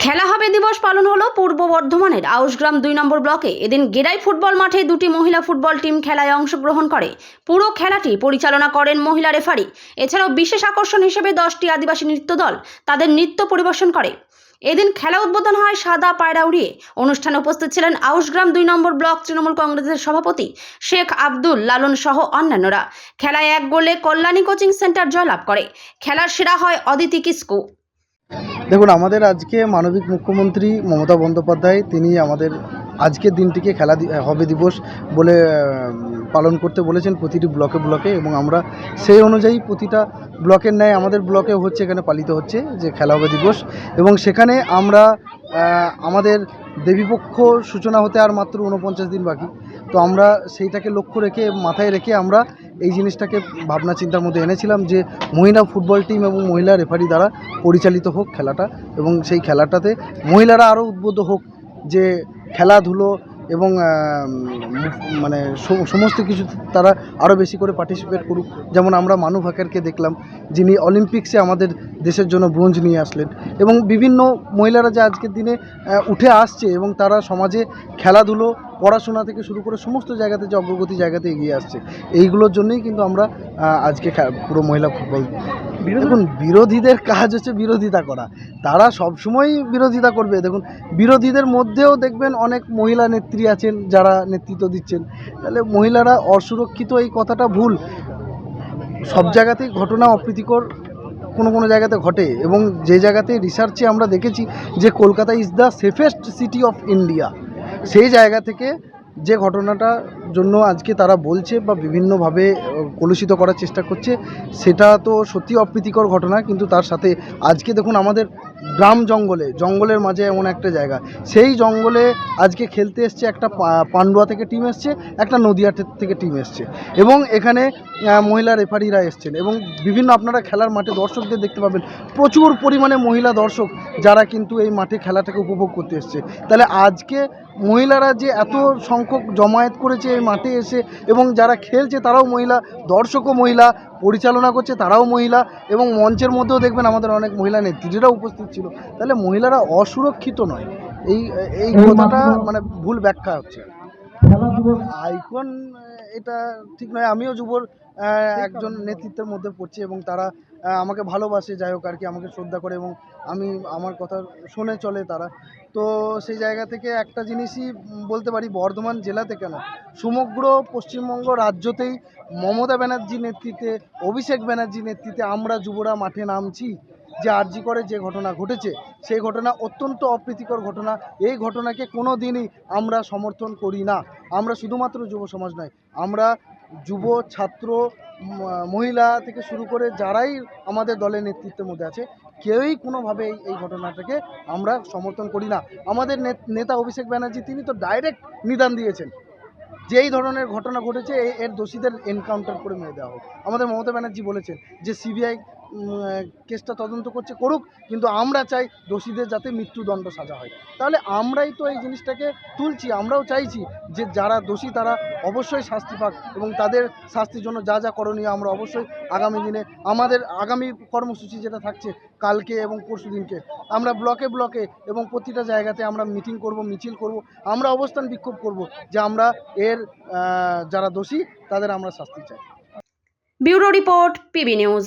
খেলা হবে দিবস পালন হলো পূর্ব বর্ধমানের আউসগ্রাম দুই নম্বর ব্লকে। এদিন গেরাই ফুটবল মাঠে দুটি মহিলা ফুটবল টিম খেলায় অংশগ্রহণ করে। পুরো খেলাটি পরিচালনা করেন মহিলা রেফারি। এছাড়াও বিশেষ আকর্ষণ হিসেবে দশটি আদিবাসী নৃত্য দল তাদের নৃত্য পরিবেশন করে। এদিন খেলা উদ্বোধন হয় সাদা পায়রা উড়িয়ে। অনুষ্ঠানে উপস্থিত ছিলেন আউসগ্রাম দুই নম্বর ব্লক তৃণমূল কংগ্রেসের সভাপতি শেখ আব্দুল লালন সহ অন্যান্যরা। খেলায় এক গোলে কল্যাণী কোচিং সেন্টার জয়লাভ করে। খেলার সেরা হয় অদিতি কিস্কু। দেখুন, আমাদের আজকে মানবিক মুখ্যমন্ত্রী মমতা বন্দ্যোপাধ্যায়, তিনি আমাদের আজকের দিনটিকে খেলা হবে দিবস বলে পালন করতে বলেছেন প্রতিটি ব্লকে ব্লকে এবং আমরা সেই অনুযায়ী প্রতিটা ব্লকের ন্যায় আমাদের ব্লকে হচ্ছে, এখানে পালিত হচ্ছে যে খেলা হবে দিবস এবং সেখানে আমরা আমাদের দেবীপক্ষ সূচনা হতে আর মাত্র উনপঞ্চাশ দিন বাকি। তো আমরা সেইটাকে লক্ষ্য রেখে, মাথায় রেখে আমরা এই জিনিসটাকে ভাবনা চিন্তার মধ্যে এনেছিলাম যে মহিলা ফুটবল টিম এবং মহিলা রেফারি দ্বারা পরিচালিত হোক খেলাটা এবং সেই খেলাটাতে মহিলারা আরও উদ্বুদ্ধ হোক যে খেলাধুলো এবং মানে সমস্ত কিছু তারা আরও বেশি করে পার্টিসিপেট করুক। যেমন আমরা মানু ভাকেরকে দেখলাম যিনি অলিম্পিক্সে আমাদের দেশের জন্য ব্রোঞ্জ নিয়ে আসলেন। এবং বিভিন্ন মহিলারা যে আজকের দিনে উঠে আসছে এবং তারা সমাজে খেলাধুলো পড়াশোনা থেকে শুরু করে সমস্ত জায়গাতে যে অগ্রগতি জায়গাতে এগিয়ে আসছে এইগুলোর জন্যই কিন্তু আমরা আজকে পুরো মহিলা ফুটবল দেখুন বিরোধীদের কাজ হচ্ছে বিরোধিতা করা। তারা সবসময় বিরোধিতা করবে। দেখুন বিরোধীদের মধ্যেও দেখবেন অনেক মহিলা নেত্রী আছেন যারা নেতৃত্ব দিচ্ছেন। তাহলে মহিলারা অসুরক্ষিত এই কথাটা ভুল। সব জায়গাতেই ঘটনা অপ্রীতিকর কোনো কোনো জায়গাতে ঘটে এবং যে জায়গাতে রিসার্চে আমরা দেখেছি যে Kolkata is the safest city of India সেই জায়গা থেকে যে ঘটনাটা জন্য আজকে তারা বলছে বা বিভিন্নভাবে কলুষিত করার চেষ্টা করছে, সেটা তো সত্যি অপ্রীতিকর ঘটনা, কিন্তু তার সাথে আজকে দেখুন আমাদের গ্রাম জঙ্গলে, জঙ্গলের মাঝে এমন একটা জায়গা। সেই জঙ্গলে আজকে খেলতে এসছে একটা পান্ডুয়া থেকে টিম এসছে, একটা নদিয়া থেকে টিম এসছে। এবং এখানে মহিলা রেফারিরা এসছেন এবং বিভিন্ন আপনারা খেলার মাঠে দর্শকদের দেখতে পাবেন, প্রচুর পরিমাণে মহিলা দর্শক যারা কিন্তু এই মাঠে খেলাটাকে উপভোগ করতে এসছে। তাহলে আজকে মহিলারা যে এত সংখ্যক জমায়েত করেছে এই মাঠে এসে এবং যারা খেলছে তারাও মহিলা দর্শকও মহিলা পরিচালনা করছে তারাও মহিলা এবং মঞ্চের মধ্যেও দেখবেন আমাদের অনেক মহিলা নেত্রীরা উপস্থিত ছিল। তাহলে মহিলারা অসুরক্ষিত নয়। এই এই কথাটা মানে ভুল ব্যাখ্যা হচ্ছে। আইকন এটা ঠিক নয়। আমিও যুবর একজন নেতৃত্বের মধ্যে পড়ছি এবং তারা আমাকে ভালোবাসে যাই হোক আর কি আমাকে শ্রদ্ধা করে এবং আমি আমার কথা শুনে চলে তারা। তো সেই জায়গা থেকে একটা জিনিসই বলতে পারি বর্ধমান জেলাতে কেন? সমগ্র পশ্চিমবঙ্গ রাজ্যতেই মমতা ব্যানার্জি নেতৃত্বে অভিষেক ব্যানার্জি নেতৃত্বে আমরা যুবরা মাঠে নামছি। যে আরজি করে যে ঘটনা ঘটেছে, সেই ঘটনা অত্যন্ত অপ্রীতিকর ঘটনা। এই ঘটনাকে কোনো দিনই আমরা সমর্থন করি না। আমরা শুধুমাত্র যুব সমাজ নয়, আমরা যুব ছাত্র মহিলা থেকে শুরু করে যারাই আমাদের দলের নেতৃত্বের মধ্যে আছে, কেউই কোনোভাবে এই ঘটনাটাকে আমরা সমর্থন করি না। আমাদের নেত- অভিষেক ব্যানার্জি, তিনি তো ডাইরেক্ট নিদান দিয়েছেন। যে এই ধরনের ঘটনা ঘটেছে এর দোষীদের এনকাউন্টার করে মেরে দেওয়া হোক। আমাদের মমতা ব্যানার্জি বলেছেন যে সিবিআই কেসটা তদন্ত করছে, করুক, কিন্তু আমরা চাই দোষীদের যাতে মৃত্যুদণ্ড সাজা হয়। তাহলে আমরাই তো এই জিনিসটাকে তুলছি, আমরাও চাইছি যে যারা দোষী তারা অবশ্যই শাস্তি পাক এবং তাদের শাস্তির জন্য যা যা করণীয় আমরা অবশ্যই আগামী দিনে, আমাদের আগামী কর্মসূচি যেটা থাকছে কালকে এবং পরশু দিনকে, আমরা ব্লকে ব্লকে এবং প্রতিটা জায়গাতে আমরা মিটিং করব, মিছিল করব, আমরা অবস্থান বিক্ষোভ করব যে আমরা এর যারা দোষী তাদের আমরা শাস্তি চাই। Bureau report, PB news.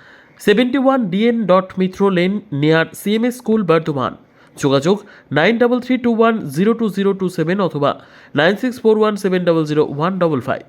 seventy one DN dot Mitra lane near CMS school Bardhaman যোগাযোগ nine double three two one zero two zero two seven অথবা nine six four one seven double zero one double five